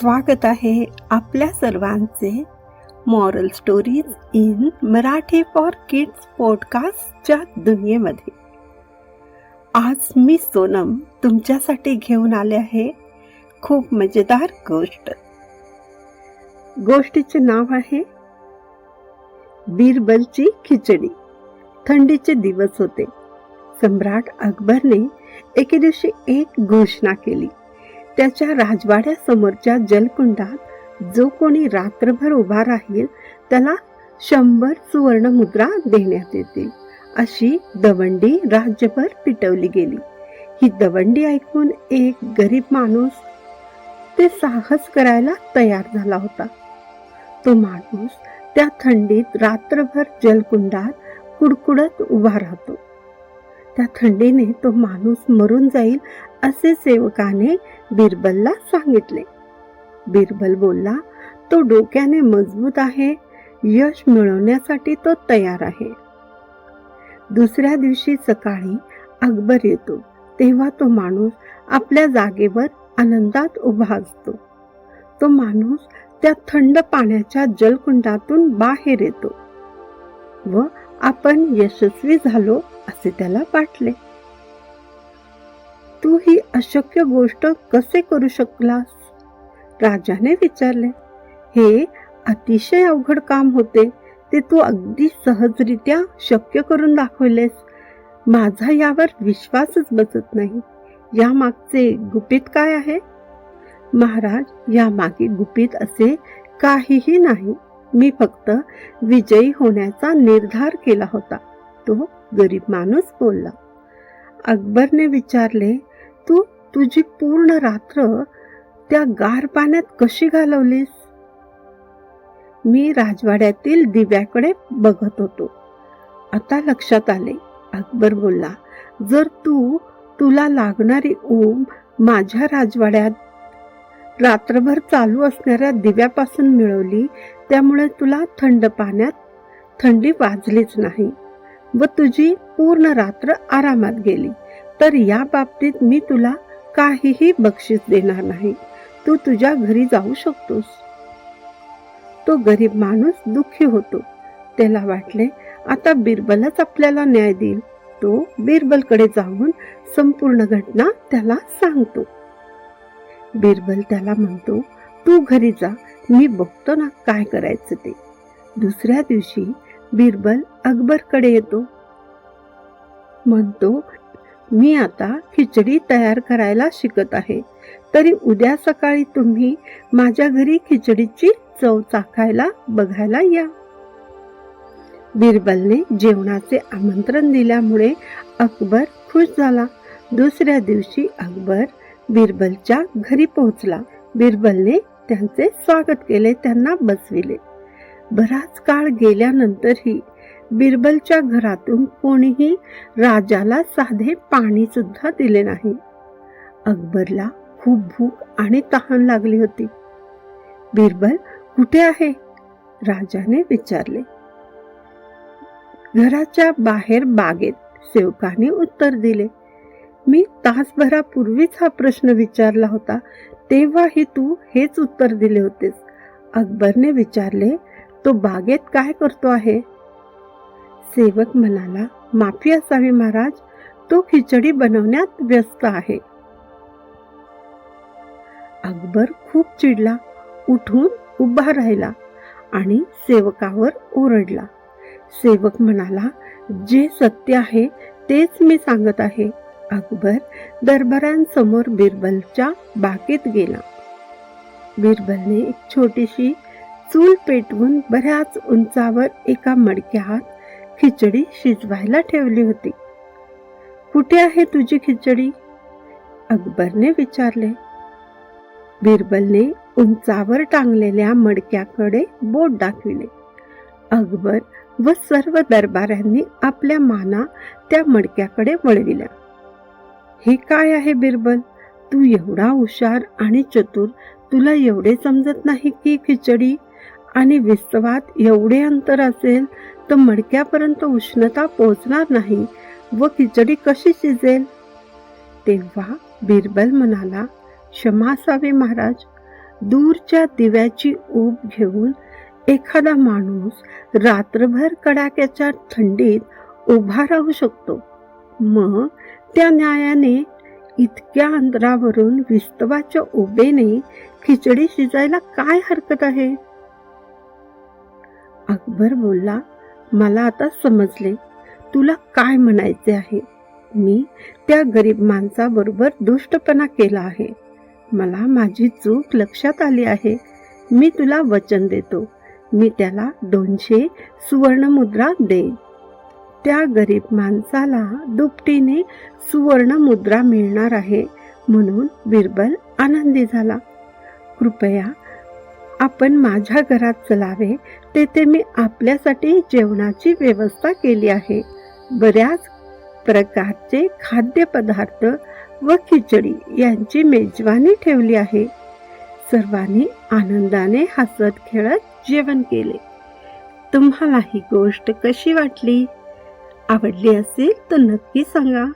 स्वागत आहे आपल्या सर्वांचे moral stories in Marathi for kids पॉडकास्टच्या दुनियेमध्ये. आज मी सोनम तुमच्यासाठी घेऊन आले आहे खूप मजेदार गोष्ट. गोष्टीचे नाव आहे बिरबलची खिचडी. थंडीचे दिवस होते. सम्राट अकबरने एके दिवशी एक घोषणा केली. त्याच्या राजवाड्यासमोरच्या जलकुंडात जो कोणी रात्रभर उभा राहील त्याला शंभर सुवर्ण मुद्रा देण्यात येतील अशी दवंडी राज्यभर पिटवली गेली. ही दवंडी ऐकून एक गरीब माणूस ते साहस करायला तयार झाला होता. तो माणूस त्या थंडीत रात्रभर जलकुंडात कुडकुडत उभा राहतो. त्या थंडीने तो माणूस मरून जाईल असे सेवकाने बिरबलला सांगितले. बिरबल बोलला तो डोक्याने मजबूत आहे. यश मिळवण्यासाठी तो तयार आहे. दुसऱ्या दिवशी सकाळी अकबर येतो. तेव्हा तो माणूस आपल्या जागेवर आनंदात उभा असतो. तो माणूस त्या थंड पाण्याच्या जलकुंडातून बाहेर येतो व आपण यशस्वी झालो असे त्याला वाटले. तू ही अशक्य गोष्ट कसे करू शकलास? राजाने विचारले हे अतिशय अवघड काम होते. ते तू अगदी सहजरित्या शक्य करून दाखवलेस. माझा यावर विश्वासच बसत नाही. या मागचे गुपित काय आहे? महाराज या मागे गुपित असे काहीही नाही. मी फक्त विजयी होण्याचा निर्धार केला होता. तो गरीब माणूस बोलला. अकबरने विचारले तू तुझी पूर्ण रात्र त्या गार पाण्यात कशी घालवलीस? मी राजवाड्यातील दिव्याकडे बघत होतो. आता लक्षात आले. अकबर बोलला जर तू तुला लागणारी ऊब माझ्या राजवाड्यात रात्रभर चालू असणाऱ्या दिव्यापासून मिळवली त्यामुळे तुला थंड पाण्यात थंडी वाजलीच नाही व तुझी पूर्ण रात्र आरामात गेली. तर या बाबतीत मी तुला काहीही बक्षीस देणार नाही. तू तुझ्या घरी जाऊ शकतोस. तो गरीब माणूस दुःखी होतो. त्याला वाटले आता बिरबलच आपल्याला न्याय देईल. तो बिरबलकडे जाऊन संपूर्ण घटना त्याला सांगतो. बिरबल त्याला म्हणतो तू घरी जा मी बघतो ना काय करायचं ते. दुसऱ्या दिवशी बिरबल अकबरकडे येतो. म्हणतो मी आता खिचडी तयार करायला शिकत आहे. तरी उद्या सकाळी तुम्ही माझ्या घरी खिचडीची चव चाखायला बघायला या. बिरबलने जेवणाचे आमंत्रण दिल्यामुळे अकबर खुश झाला. दुसऱ्या दिवशी अकबर बिरबलच्या घरी पोहोचला. बिरबलने त्यांचे स्वागत केले त्यांना बसविले. बराच काळ गेल्यानंतरही बिरबलच्या घरातून कोणीही राजाला साधे पाणी सुद्धा दिले नाही. अकबरला खूप भूक आणि तहान लागली होती. बिरबल कुठे आहे? राजाने विचारले. घराच्या बाहेर बागेत सेवकाने उत्तर दिले. मी तासभरापूर्वीच हा प्रश्न विचारला होता तेव्हाही तू हेच उत्तर दिले होतेस. अकबरने विचारले तो बागेत काय करतो आहे? सेवक म्हणाला माफी असावी महाराज तो खिचडी बनवण्यात व्यस्त आहे. अकबर खूप चिडला उठून उभा राहिला आणि सेवकावर ओरडला. सेवक म्हणाला जे सत्य आहे तेच मी सांगत आहे. अकबर दरबारांसमोर बिरबलच्या बागेत गेला. बिरबलने एक छोटीशी चूल पेटवून बऱ्याच उंचावर एका मडक्यात खिचडी शिजवायला ठेवली होती. कुठे आहे तुझी खिचडी? अकबरने विचारले. बिरबलने उंचावर टांगलेल्या मडक्याकडे बोट दाखविले. अकबर व सर्व दरबाऱ्यांनी आपल्या माना त्या मडक्याकडे वळविल्या. हे काय आहे बिरबल? तू एवढा हुशार आणि चतुर तुला एवढे समजत नाही की खिचडी आणि विस्तवात एवढे अंतर असेल तर मडक्यापर्यंत उष्णता पोहोचणार नाही व खिचडी कशी शिजेल? तेव्हा बिरबल म्हणाला क्षमासावे महाराज. दूरच्या दिव्याची ऊब घेऊन एखादा माणूस रात्रभर कडाक्याच्या थंडीत उभा राहू शकतो. मग त्या न्यायाने इतक्या अंतरावरून विस्तवाच्या उभेने खिचडी शिजायला काय हरकत आहे? अकबर बोलला मला आता समजले. तुला काय म्हणायचे आहे? मी त्या गरीब माणसाबरोबर दुष्टपणा केला आहे. मला माझी चूक लक्षात आली आहे. मी तुला वचन देतो. मी त्याला दोनशे सुवर्णमुद्रा देईन. त्या गरीब माणसाला दुपटीने सुवर्णमुद्रा मिळणार आहे म्हणून बिरबल आनंदी झाला. कृपया आपण माझ्या घरात चलावे तेथे मी आपल्यासाठी जेवणाची व्यवस्था केली आहे. बऱ्याच प्रकारचे खाद्यपदार्थ व खिचडी यांची मेजवानी ठेवली आहे. सर्वांनी आनंदाने हसत खेळत जेवण केले. तुम्हाला ही गोष्ट कशी वाटली? आवडली असेल तर नक्की सांगा.